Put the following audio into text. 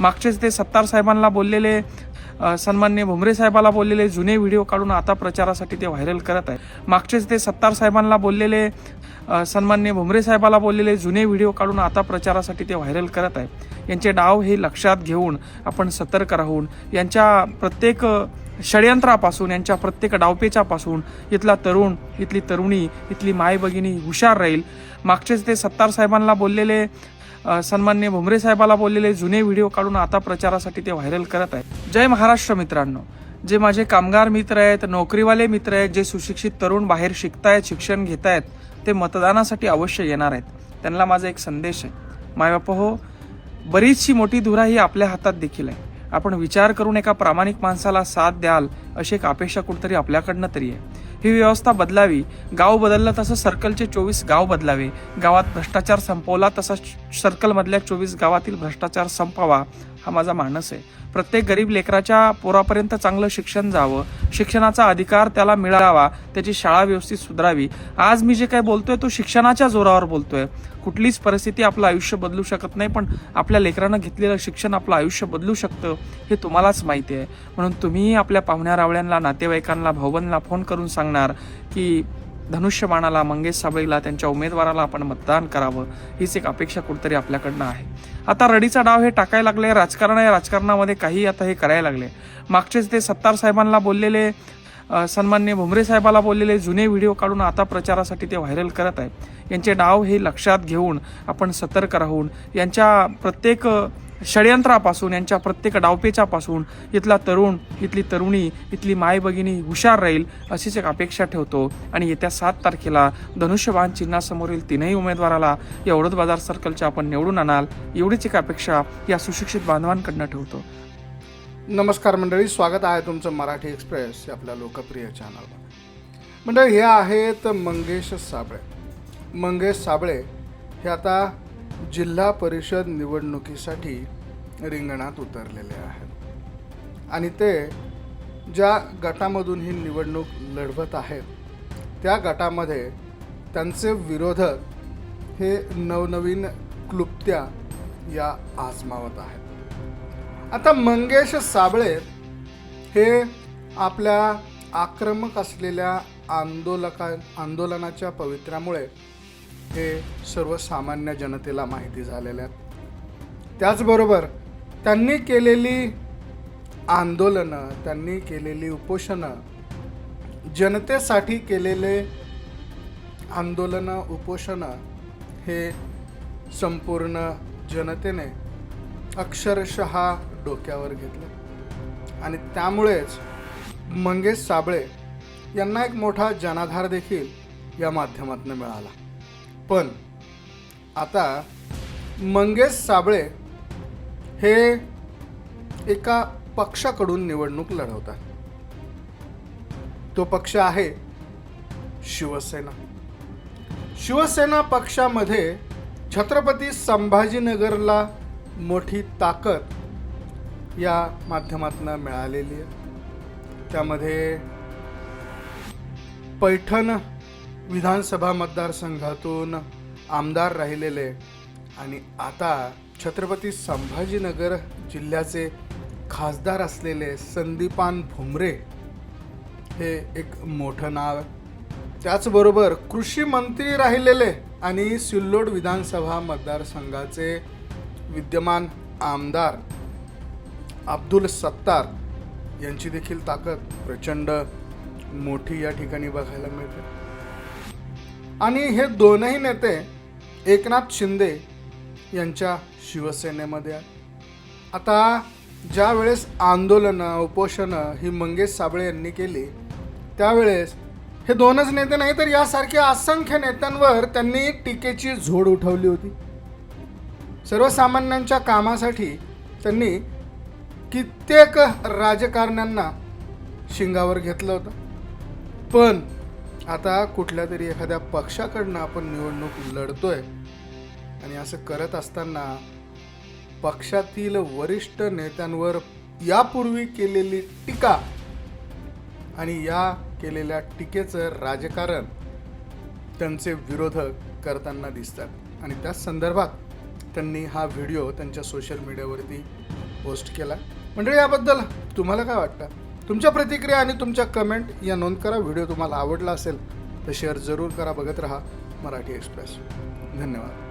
मागचेच ते सत्तार साहेबांना बोललेले सन्मान्य भुमरे साहेबाला बोललेले जुने व्हिडिओ काढून आता प्रचारासाठी ते व्हायरल करत आहे मागचेच ते सत्तार साहेबांना बोललेले सन्मान्य भुमरे साहेबाला बोललेले जुने व्हिडिओ काढून आता प्रचारासाठी ते व्हायरल करत आहे यांचे डाव हे लक्षात घेऊन आपण सतर्क राहून यांच्या प्रत्येक षडयंत्रापासून यांच्या प्रत्येक डावपेचापासून इथला तरुण इथली तरुणी इथली माय भगिनी हुशार राहील. मागचेच ते सत्तार साहेबांना बोललेले सन्मान्य भुमरे साहेबाला बोललेले जुने व्हिडिओ काढून आता प्रचारासाठी ते व्हायरल करत आहेत. जय महाराष्ट्र मित्रांनो. जे माझे कामगार मित्र आहेत नोकरीवाले मित्र आहेत जे सुशिक्षित तरुण बाहेर शिकतायत शिक्षण घेत आहेत ते मतदानासाठी अवश्य येणार आहेत. त्यांना माझा एक संदेश आहे. मायबाप हो बरीचशी मोठी धुरा ही आपल्या हातात देखील आहे. आपण विचार करून एका प्रामाणिक माणसाला साथ द्याल अशी एक अपेक्षा कुठतरी आपल्याकडनं तरी आहे. ही व्यवस्था बदलावी. गाव बदललं तसं सर्कलचे चोवीस गाव बदलावे. गावात भ्रष्टाचार संपवला तसा सर्कलमधल्या चोवीस गावातील भ्रष्टाचार संपावा. हा माझा मानस आहे. प्रत्येक गरीब लेकराच्या पोरापर्यंत चांगलं शिक्षण जावं शिक्षणाचा अधिकार त्याला मिळावा त्याची शाळा व्यवस्थित सुधारावी. आज मी जे काही बोलतोय तो शिक्षणाच्या जोरावर बोलतोय. कुठलीच परिस्थिती आपलं आयुष्य बदलू शकत नाही पण आपल्या लेकरानं घेतलेलं शिक्षण आपलं आयुष्य बदलू शकतं हे तुम्हालाच माहिती आहे. म्हणून तुम्हीही आपल्या पाहुण्या रावळ्यांना नातेवाईकांना भावनला फोन करून सांगणार की धनुष्यबाणाला मंगेश साबळीला त्यांच्या उमेदवाराला आपण मतदान करावं हीच एक अपेक्षा कुठतरी आपल्याकडनं आहे. आता रडीचा डाव हे टाकायला लागले राजकारण या राजकारणामध्ये काही आता हे करायला लागले. मागचेच ते सत्तार साहेबांना बोललेले सन्मान्य भुमरे साहेबाला बोललेले जुने व्हिडिओ काढून आता प्रचारासाठी ते व्हायरल करत आहेत. यांचे डाव हे लक्षात घेऊन आपण सतर्क राहून यांच्या प्रत्येक षडयंत्रापासून यांच्या प्रत्येक डावपेचापासून इथला तरुण इथली तरुणी इथली माय भगिनी हुशार राहील अशीच एक अपेक्षा ठेवतो. आणि येत्या सात तारखेला धनुष्यबाण चिन्हासमोरील तीनही उमेदवाराला या औरत बाजार सर्कलच्या आपण निवडून आणाल एवढीच एक अपेक्षा या सुशिक्षित बांधवांकडनं ठेवतो. नमस्कार मंडळी स्वागत आहे तुमचं मराठी एक्सप्रेस आपल्या लोकप्रिय चॅनलवर मंडळी हे आहेत मंगेश साबळे. मंगेश साबळे हे आता जिल्हा परिषद निवडणुकीसाठी रिंगणात उतरलेले आहेत. आणि ते ज्या गटामधून ही निवडणूक लढवत आहेत त्या गटामध्ये त्यांचे विरोधक हे नवनवीन क्लुप्त्या या आजमावत आहेत. आता मंगेश साबळे हे आपल्या आक्रमक असलेल्या आंदोलका आंदोलनाच्या पवित्र्यामुळे हे सर्वसामान्य जनतेला माहिती झालेले आहेत. त्याचबरोबर त्यांनी केलेली आंदोलनं त्यांनी केलेली उपोषणं जनतेसाठी केलेले आंदोलनं उपोषणं हे संपूर्ण जनतेने अक्षरशः डोक्यावर घेतलं. आणि त्यामुळेच मंगेश साबळे यांना एक मोठा जनाधार देखील या माध्यमातून मिळाला. पण आता मंगेश साबळे हे एका पक्षाकडून निवडणूक लढवतात. तो पक्ष आहे शिवसेना. शिवसेना पक्षामध्ये छत्रपती संभाजीनगरला मोठी ताकद या माध्यमातून मिळालेली आहे. त्यामध्ये पैठण विधानसभा मतदारसंघातून आमदार राहिलेले आणि आता छत्रपती संभाजीनगर जिल्ह्याचे खासदार असलेले संदीपान भुमरे हे एक मोठं नाव त्याचबरोबर कृषी मंत्री राहिलेले आणि सिल्लोड विधानसभा मतदारसंघाचे विद्यमान आमदार अब्दुल सत्तार यांची देखील ताकद प्रचंड मोठी या ठिकाणी बघायला मिळते. आणि हे दोनही नेते एकनाथ शिंदे यांच्या शिवसेनेमध्ये आहेत. आता ज्या वेळेस आंदोलनं उपोषणं ही मंगेश साबळे यांनी केली त्यावेळेस हे दोनच नेते नाही तर यासारख्या असंख्य नेत्यांवर त्यांनी टीकेची झोड उठवली होती. सर्वसामान्यांच्या कामासाठी त्यांनी कित्येक राजकारण्यांना शिंगावर घेतलं होतं. पण आता कुठल्या तरी एखाद्या पक्षाकडनं आपण निवडणूक लढतोय आणि असं करत असताना पक्षातील वरिष्ठ नेत्यांवर यापूर्वी केलेली टीका आणि या केलेल्या टीकेचं राजकारण त्यांचे विरोधक करताना दिसतात. आणि त्याच संदर्भात त्यांनी हा व्हिडिओ त्यांच्या सोशल मीडियावरती पोस्ट केला. म्हणजे याबद्दल तुम्हाला काय वाटतं? तुमच्या प्रतिक्रिया आणि तुमच्या कमेंट या नोंद करा. व्हिडिओ तुम्हाला आवडला असेल तर शेअर जरूर करा. बघत रहा मराठी एक्सप्रेस धन्यवाद.